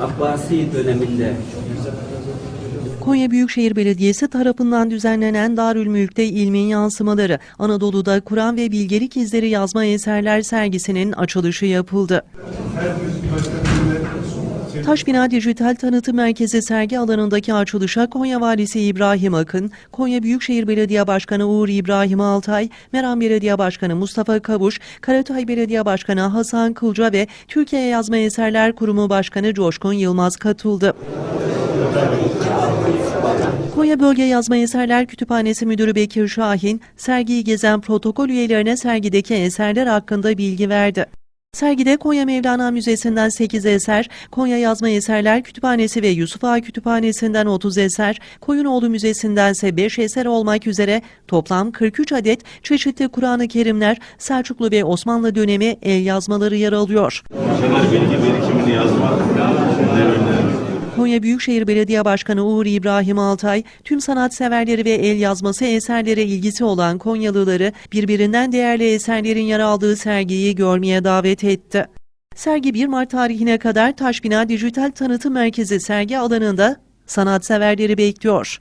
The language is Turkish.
Abbasi döneminde Konya Büyükşehir Belediyesi tarafından düzenlenen Darülmülk'te ilmin yansımaları, Anadolu'da Kur'an ve bilgelik izleri yazma eserler sergisinin açılışı yapıldı. Taşbina Dijital Tanıtım Merkezi sergi alanındaki açılışa Konya Valisi İbrahim Akın, Konya Büyükşehir Belediye Başkanı Uğur İbrahim Altay, Meram Belediye Başkanı Mustafa Kavuş, Karatay Belediye Başkanı Hasan Kılca ve Türkiye Yazma Eserler Kurumu Başkanı Coşkun Yılmaz katıldı. Konya Bölge Yazma Eserler Kütüphanesi Müdürü Bekir Şahin, sergiyi gezen protokol üyelerine sergideki eserler hakkında bilgi verdi. Sergide Konya Mevlana Müzesi'nden 8 eser, Konya Yazma Eserler Kütüphanesi ve Yusuf Ağa Kütüphanesi'nden 30 eser, Koyunoğlu Müzesi'nden ise 5 eser olmak üzere toplam 43 adet çeşitli Kur'an-ı Kerimler, Selçuklu ve Osmanlı dönemi el yazmaları yer alıyor. Bilgi. Konya Büyükşehir Belediye Başkanı Uğur İbrahim Altay, tüm sanatseverleri ve el yazması eserlere ilgisi olan Konyalıları birbirinden değerli eserlerin yer aldığı sergiyi görmeye davet etti. Sergi 1 Mart tarihine kadar Taşbina Dijital Tanıtım Merkezi sergi alanında sanatseverleri bekliyor.